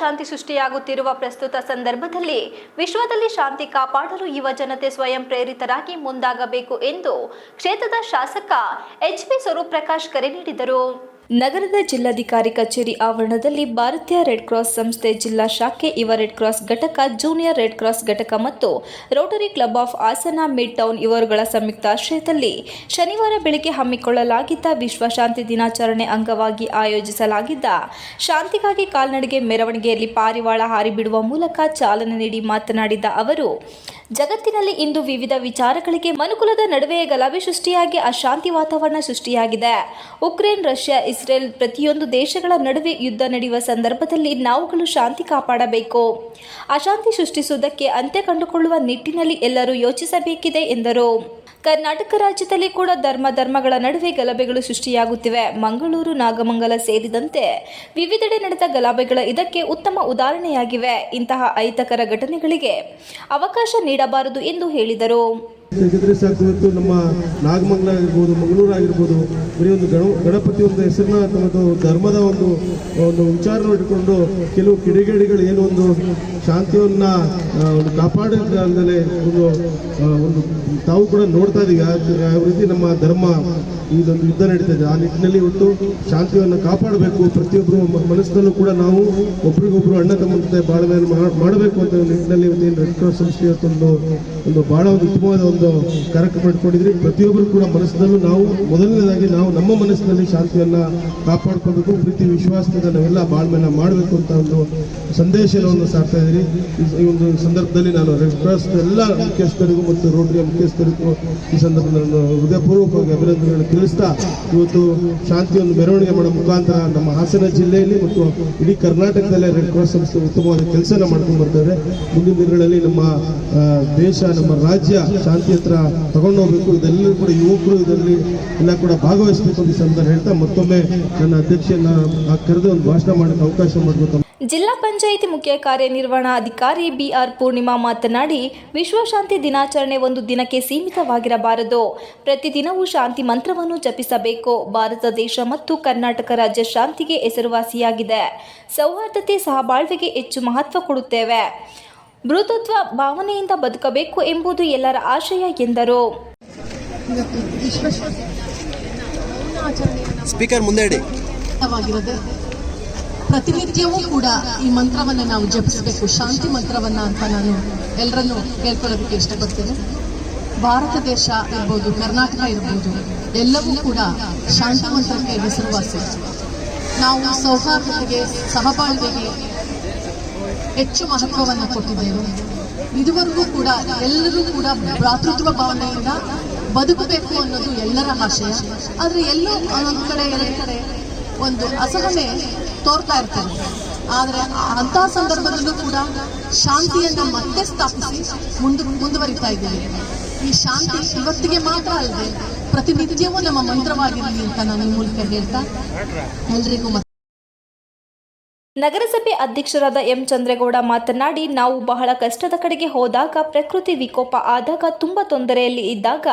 ಅಶಾಂತಿ ಸೃಷ್ಟಿಯಾಗುತ್ತಿರುವ ಪ್ರಸ್ತುತ ಸಂದರ್ಭದಲ್ಲಿ ವಿಶ್ವದಲ್ಲಿ ಶಾಂತಿ ಕಾಪಾಡಲು ಯುವ ಜನತೆ ಸ್ವಯಂ ಪ್ರೇರಿತರಾಗಿ ಮುಂದಾಗಬೇಕು ಎಂದು ಕ್ಷೇತ್ರದ ಶಾಸಕ ಎಚ್ ಪಿ ಸ್ವರೂಪ್ ಪ್ರಕಾಶ್ ಕರೆ ನೀಡಿದರು. ನಗರದ ಜಿಲ್ಲಾಧಿಕಾರಿ ಕಚೇರಿ ಆವರಣದಲ್ಲಿ ಭಾರತೀಯ ರೆಡ್ ಕ್ರಾಸ್ ಸಂಸ್ಥೆ ಜಿಲ್ಲಾ ಶಾಖೆ, ಯುವ ರೆಡ್ ಕ್ರಾಸ್ ಘಟಕ, ಜೂನಿಯರ್ ರೆಡ್ ಕ್ರಾಸ್ ಘಟಕ ಮತ್ತು rotary club of Hassan mid town ಇವರುಗಳ ಸಂಯುಕ್ತ ಆಶ್ರಯದಲ್ಲಿ ಶನಿವಾರ ಬೆಳಗ್ಗೆ ಹಮ್ಮಿಕೊಳ್ಳಲಾಗಿದ್ದ ವಿಶ್ವ ಶಾಂತಿ ದಿನಾಚರಣೆ ಅಂಗವಾಗಿ ಆಯೋಜಿಸಲಾಗಿದ್ದ ಶಾಂತಿಗಾಗಿ ಕಾಲ್ನಡಿಗೆ ಮೆರವಣಿಗೆಯಲ್ಲಿ ಪಾರಿವಾಳ ಹಾರಿಬಿಡುವ ಮೂಲಕ ಚಾಲನೆ ನೀಡಿ ಮಾತನಾಡಿದ ಅವರು ಜಗತ್ತಿನಲ್ಲಿ ಇಂದು ವಿವಿಧ ವಿಚಾರಗಳಿಗೆ ಮನುಕುಲದ ನಡುವೆ ಗಲಭೆ ಸೃಷ್ಟಿಯಾಗಿ ಅಶಾಂತಿ ವಾತಾವರಣ ಸೃಷ್ಟಿಯಾಗಿದೆ. ಉಕ್ರೇನ್, ರಷ್ಯಾ, ಇಸ್ರೇಲ್ ಪ್ರತಿಯೊಂದು ದೇಶಗಳ ನಡುವೆ ಯುದ್ಧ ನಡೆಯುವ ಸಂದರ್ಭದಲ್ಲಿ ನಾವುಗಳು ಶಾಂತಿ ಕಾಪಾಡಬೇಕು. ಅಶಾಂತಿ ಸೃಷ್ಟಿಸುವುದಕ್ಕೆ ಅಂತ್ಯ ಕಂಡುಕೊಳ್ಳುವ ನಿಟ್ಟಿನಲ್ಲಿ ಎಲ್ಲರೂ ಯೋಚಿಸಬೇಕಿದೆ ಎಂದರು. ಕರ್ನಾಟಕ ರಾಜ್ಯದಲ್ಲಿ ಕೂಡ ಧರ್ಮ ಧರ್ಮಗಳ ನಡುವೆ ಗಲಭೆಗಳು ಸೃಷ್ಟಿಯಾಗುತ್ತಿವೆ. ಮಂಗಳೂರು, ನಾಗಮಂಗಲ ಸೇರಿದಂತೆ ವಿವಿಧೆಡೆ ನಡೆದ ಗಲಭೆಗಳ ಇದಕ್ಕೆ ಉತ್ತಮ ಉದಾಹರಣೆಯಾಗಿವೆ. ಇಂತಹ ಅಹಿತಕರ ಘಟನೆಗಳಿಗೆ ಅವಕಾಶ ನೀಡಬಾರದು ಎಂದು ಹೇಳಿದರು. ತೆಗೆದ್ರೆ ಸಾಕು ಇವತ್ತು ನಮ್ಮ ನಾಗಮಂಗಲ ಆಗಿರ್ಬೋದು, ಮಂಗಳೂರು ಆಗಿರ್ಬೋದು, ಬರೀ ಒಂದು ಗಣ, ಗಣಪತಿ ಒಂದು ಹೆಸರನ್ನ ಒಂದು ಧರ್ಮದ ಒಂದು ಒಂದು ವಿಚಾರನ ಇಟ್ಕೊಂಡು ಕೆಲವು ಕಿಡಿಗೇಡಿಗಳು ಏನು ಒಂದು ಶಾಂತಿಯನ್ನ ಒಂದು ಕಾಪಾಡೋದ್ರಲ್ಲದೆ ಒಂದು ಒಂದು ತಾವು ಕೂಡ ನೋಡ್ತಾ ಇದೀವಿ ಆ- ಯಾವ ರೀತಿ ನಮ್ಮ ಧರ್ಮ ಇದೊಂದು ಯುದ್ಧ ನಡೀತಾ ಇದೆ. ಆ ನಿಟ್ಟಿನಲ್ಲಿ ಇವತ್ತು ಶಾಂತಿಯನ್ನು ಕಾಪಾಡಬೇಕು. ಪ್ರತಿಯೊಬ್ಬರು ಮನಸ್ಸಿನಲ್ಲೂ ಕೂಡ ನಾವು ಒಬ್ರಿಗೊಬ್ರು ಅಣ್ಣ ತಮ್ಮಂತೆ ಬಾಳ್ವೆಯನ್ನು ಮಾಡಬೇಕು ಅಂತ ನಿಟ್ಟಿನಲ್ಲಿ ಇವತ್ತು ರೆಡ್ ಕ್ರಾಸ್ ಸಂಸ್ಥೆ ಇವತ್ತೊಂದು ಒಂದು ಭಾಳ ಒಂದು ಉತ್ತಮವಾದ ಒಂದು ಕಾರ್ಯಕ್ರಮ ಇಟ್ಕೊಂಡಿದ್ರಿ ಪ್ರತಿಯೊಬ್ಬರು ಕೂಡ ಮನಸ್ಸಿನಲ್ಲೂ ನಾವು ಮೊದಲನೇದಾಗಿ ನಾವು ನಮ್ಮ ಮನಸ್ಸಿನಲ್ಲಿ ಶಾಂತಿಯನ್ನ ಕಾಪಾಡ್ಕೋಬೇಕು, ಪ್ರೀತಿ, ವಿಶ್ವಾಸದಿಂದ ನಾವೆಲ್ಲ ಬಾಳ್ಮೆಲ್ಲ ಮಾಡಬೇಕು ಅಂತ ಒಂದು ಸಂದೇಶವನ್ನು ಸಾರ್ತಾ ಇದ್ದೀರಿ. ಈ- ಈ ಒಂದು ಸಂದರ್ಭದಲ್ಲಿ ನಾನು ರೆಡ್ ಕ್ರಾಸ್ ಎಲ್ಲ ಮುಖ್ಯಸ್ಥರಿಗೂ ಮತ್ತು ರೋಟರಿಯ ಮುಖ್ಯಸ್ಥರಿಗೂ ಈ ಸಂದರ್ಭದಲ್ಲಿ ನಾನು ಹೃದಯಪೂರ್ವಕವಾಗಿ ಅಭಿನಂದನೆಗಳನ್ನು ತಿಳಿಸ್ತಾ, ಇವತ್ತು ಶಾಂತಿಯನ್ನು ಮೆರವಣಿಗೆ ಮಾಡೋ ಮುಖಾಂತರ ನಮ್ಮ ಹಾಸನ ಜಿಲ್ಲೆಯಲ್ಲಿ ಮತ್ತು ಇಡೀ ಕರ್ನಾಟಕದಲ್ಲೇ ರೆಡ್ ಕ್ರಾಸ್ ಸಂಸ್ಥೆ ಉತ್ತಮವಾದ ಕೆಲಸನ ಮಾಡ್ಕೊಂಡು ಬರ್ತಾರೆ ಮುಂದಿನ ದಿನಗಳಲ್ಲಿ ನಮ್ಮ ದೇಶ, ನಮ್ಮ ರಾಜ್ಯ ಶಾಂತಿ ಹತ್ರ ತಗೊಂಡು ಹೋಗ್ಬೇಕು. ಇದೆಲ್ಲರೂ ಕೂಡ ಯುವಕರು ಇದರಲ್ಲಿ ಎಲ್ಲ ಕೂಡ ಭಾಗವಹಿಸಬೇಕು ಅಂತ ಸಂದರ್ಭ ಹೇಳ್ತಾ ಮತ್ತೊಮ್ಮೆ ನನ್ನ ಅಧ್ಯಕ್ಷನ ಕರೆದು ಒಂದು ಭಾಷಣ ಮಾಡೋಕ್ಕೆ ಅವಕಾಶ ಮಾಡಬೇಕು ಜಿಲ್ಲಾ ಪಂಚಾಯಿತಿ ಮುಖ್ಯ ಕಾರ್ಯನಿರ್ವಹಣಾಧಿಕಾರಿ ಬಿಆರ್ ಪೂರ್ಣಿಮಾ ಮಾತನಾಡಿ, ವಿಶ್ವಶಾಂತಿ ದಿನಾಚರಣೆ ಒಂದು ದಿನಕ್ಕೆ ಸೀಮಿತವಾಗಿರಬಾರದು. ಪ್ರತಿದಿನವೂ ಶಾಂತಿ ಮಂತ್ರವನ್ನು ಜಪಿಸಬೇಕು. ಭಾರತ ದೇಶ ಮತ್ತು ಕರ್ನಾಟಕ ರಾಜ್ಯ ಶಾಂತಿಗೆ ಹೆಸರುವಾಸಿಯಾಗಿದೆ. ಸೌಹಾರ್ದತೆ ಸಹಬಾಳ್ವೆಗೆ ಹೆಚ್ಚು ಮಹತ್ವ ಕೊಡುತ್ತೇವೆ. ಭೃತತ್ವ ಭಾವನೆಯಿಂದ ಬದುಕಬೇಕು ಎಂಬುದು ಎಲ್ಲರ ಆಶಯ ಎಂದರು. ಸ್ಪೀಕರ್ ಮುಂದೆ ಪ್ರತಿನಿತ್ಯವೂ ಕೂಡ ಈ ಮಂತ್ರವನ್ನು ನಾವು ಜಪಿಸಬೇಕು ಶಾಂತಿ ಮಂತ್ರವನ್ನ ಅಂತ ನಾನು ಎಲ್ಲರನ್ನು ಕೇಳ್ಕೊಳ್ಳೋದಕ್ಕೆ ಇಷ್ಟಪಡ್ತೇನೆ. ಭಾರತ ದೇಶ ಇರ್ಬೋದು ಕರ್ನಾಟಕ ಇರ್ಬೋದು ಎಲ್ಲವೂ ಕೂಡ ಶಾಂತಿ ಮಂತ್ರಕ್ಕೆ ಹೆಸರುವಾಸಿ. ನಾವು ಸೌಹಾರ್ದತೆಗೆ ಸಹಬಾಳ್ವೆಗೆ ಹೆಚ್ಚು ಮಹತ್ವವನ್ನು ಕೊಟ್ಟಿದ್ದೇವೆ. ಇದುವರೆಗೂ ಕೂಡ ಎಲ್ಲರೂ ಕೂಡ ಭ್ರಾತೃತ್ವ ಭಾವನೆಯಿಂದ ಬದುಕಬೇಕು ಅನ್ನೋದು ಎಲ್ಲರ ಆಶಯ. ಆದರೆ ಎಲ್ಲೋ ಒಂದೊಂದು ಕಡೆ, ಎರಡು ಕಡೆ ಒಂದು ಅಸಹನೆ ತೋರ್ತಾ ಇರ್ತಾರೆ ಆದರೆ ಅಂತಹ ಸಂದರ್ಭದಲ್ಲೂ ಕೂಡ ಶಾಂತಿಯನ್ನು ಮತ್ತೆ ಸ್ಥಾಪಿಸಿ ಮುಂದೆ, ಮುಂದುವರಿತಾ ಇದ್ದೇವೆ. ಈ ಶಾಂತಿ ಇವತ್ತಿಗೆ ಮಾತ್ರ ಅಲ್ಲದೆ ಪ್ರತಿನಿತ್ಯವೂ ನಮ್ಮ ಮಂತ್ರವಾಗಿರಲಿ ಅಂತ ನಾನು ಮೂಲಕ ಹೇಳ್ತಾ ಎಲ್ರಿಗೂ ನಗರಸಭೆ ಅಧ್ಯಕ್ಷರಾದ ಎಂ ಚಂದ್ರೇಗೌಡ ಮಾತನಾಡಿ, ನಾವು ಬಹಳ ಕಷ್ಟದ ಕಡೆಗೆ ಹೋದಾಗ ಪ್ರಕೃತಿ ವಿಕೋಪ ಆದಾಗ ತುಂಬ ತೊಂದರೆಯಲ್ಲಿ ಇದ್ದಾಗ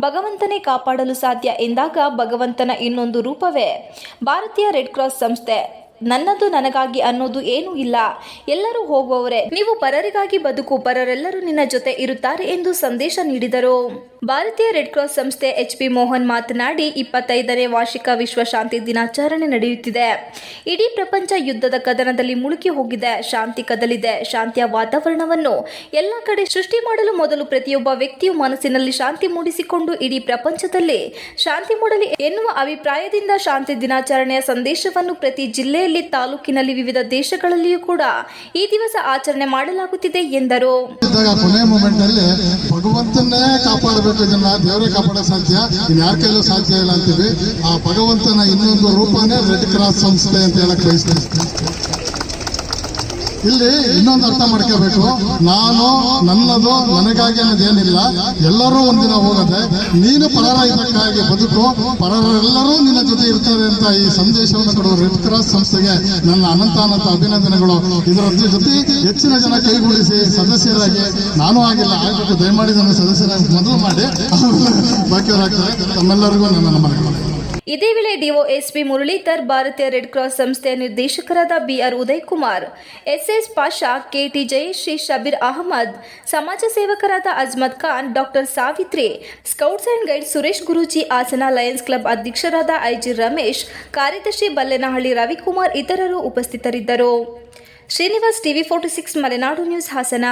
ಭಗವಂತನೇ ಕಾಪಾಡಲು ಸಾಧ್ಯ ಎಂದಾಗ ಭಗವಂತನ ಇನ್ನೊಂದು ರೂಪವೇ. ಭಾರತೀಯ ರೆಡ್ ಕ್ರಾಸ್ ಸಂಸ್ಥೆ, ನನ್ನದು ನನಗಾಗಿ ಅನ್ನೋದು ಏನೂ ಇಲ್ಲ. ಎಲ್ಲರೂ ಹೋಗುವವರೇ. ನೀವು ಪರರಿಗಾಗಿ ಬದುಕು ಪರರೆಲ್ಲರೂ ನಿನ್ನ ಜೊತೆ ಇರುತ್ತಾರೆ ಎಂದು ಸಂದೇಶ ನೀಡಿದರು. ಭಾರತೀಯ ರೆಡ್ ಕ್ರಾಸ್ ಸಂಸ್ಥೆ ಎಚ್ ಪಿ ಮೋಹನ್ ಮಾತನಾಡಿ, ಇಪ್ಪತ್ತೈದನೇ ವಾರ್ಷಿಕ ವಿಶ್ವ ಶಾಂತಿ ದಿನಾಚರಣೆ ನಡೆಯುತ್ತಿದೆ. ಇಡೀ ಪ್ರಪಂಚ ಯುದ್ಧದ ಕದನದಲ್ಲಿ ಮುಳುಗಿ ಹೋಗಿದೆ. ಶಾಂತಿ ಕದಲಿದೆ. ಶಾಂತಿಯ ವಾತಾವರಣವನ್ನು ಎಲ್ಲ ಕಡೆ ಸೃಷ್ಟಿ ಮಾಡಲು ಮೊದಲು ಪ್ರತಿಯೊಬ್ಬ ವ್ಯಕ್ತಿಯು ಮನಸ್ಸಿನಲ್ಲಿ ಶಾಂತಿ ಮೂಡಿಸಿಕೊಂಡು ಇಡೀ ಪ್ರಪಂಚದಲ್ಲಿ ಶಾಂತಿ ಮೂಡಲಿ ಎನ್ನುವ ಅಭಿಪ್ರಾಯದಿಂದ ಶಾಂತಿ ದಿನಾಚರಣೆಯ ಸಂದೇಶವನ್ನು ಪ್ರತಿ ಜಿಲ್ಲೆಯಲ್ಲಿ, ತಾಲೂಕಿನಲ್ಲಿ, ವಿವಿಧ ದೇಶಗಳಲ್ಲಿಯೂ ಕೂಡ ಈ ದಿವಸ ಆಚರಣೆ ಮಾಡಲಾಗುತ್ತಿದೆ ಎಂದರು. ಇದ್ದಾಗ ಜನ ದೇವರೇ ಕಾಪಾಡೋ ಸಾಧ್ಯ? ಇನ್ ಯಾರ ಕೈಲೂ ಸಾಧ್ಯ ಇಲ್ಲ ಅಂತೀವಿ. ಆ ಭಗವಂತನ ಇನ್ನೊಂದು ರೂಪನೇ ರೆಡ್ ಕ್ರಾಸ್ ಸಂಸ್ಥೆ ಅಂತ ಹೇಳಕ್ ಬಯಸ್ತೀನಿ. ಇಲ್ಲಿ ಇನ್ನೊಂದು ಅರ್ಥ ಮಾಡ್ಕೋಬೇಕು. ನಾನು, ನನ್ನದು, ನನಗಾಗಿ ಅನ್ನೋದೇನಿಲ್ಲ ಎಲ್ಲರೂ ಒಂದಿನ ಹೋಗದೆ, ನೀನು ಪರರ ಇದಕ್ಕಾಗಿ ಬದುಕು. ಪರರೆಲ್ಲರೂ ನಿನ್ನ ಜೊತೆ ಇರ್ತಾರೆ ಅಂತ ಈ ಸಂದೇಶವನ್ನು ಕೊಡುವ ರೆಡ್ ಕ್ರಾಸ್ ಸಂಸ್ಥೆಗೆ ನನ್ನ ಅನಂತ ಅನಂತ ಅಭಿನಂದನೆಗಳು. ಇದರ ಜೊತೆ ಹೆಚ್ಚಿನ ಜನ ಕೈಗೂಡಿಸಿ ಸದಸ್ಯರಾಗಿ ನಾನು ಆಗಿಲ್ಲ. ಆಗಬೇಕು ದಯಮಾಡಿ ನನ್ನ ಸದಸ್ಯರಾಗಿ ಮೊದಲು ಮಾಡಿ. ಬಾಕಿಯವರಾಗ್ತಾರೆ ತಮ್ಮೆಲ್ಲರಿಗೂ ನನ್ನ ನಮನಗಳು. ಇದೇ ವೇಳೆ ಡಿಒಎಸ್ಪಿ ಮುರಳೀಧರ್, ಭಾರತೀಯ ರೆಡ್ ಕ್ರಾಸ್ ಸಂಸ್ಥೆಯ ನಿರ್ದೇಶಕರಾದ BR Uday Kumar SS Pasha, KT Jayashree, Shabir Ahmed, ಸಮಾಜ ಸೇವಕರಾದ Ajmad Khan, doctor Savitri, scouts and guide Suresh Guruji, Hassan lions club ಅಧ್ಯಕ್ಷರಾದ ಐಜಿ ರಮೇಶ್, ಕಾರ್ಯದರ್ಶಿ ಬಲ್ಲೆನಹಳ್ಳಿ ರವಿಕುಮಾರ್ ಇತರರು ಉಪಸ್ಥಿತರಿದ್ದರು. Srinivas TV forty six Malenadu news Hassan.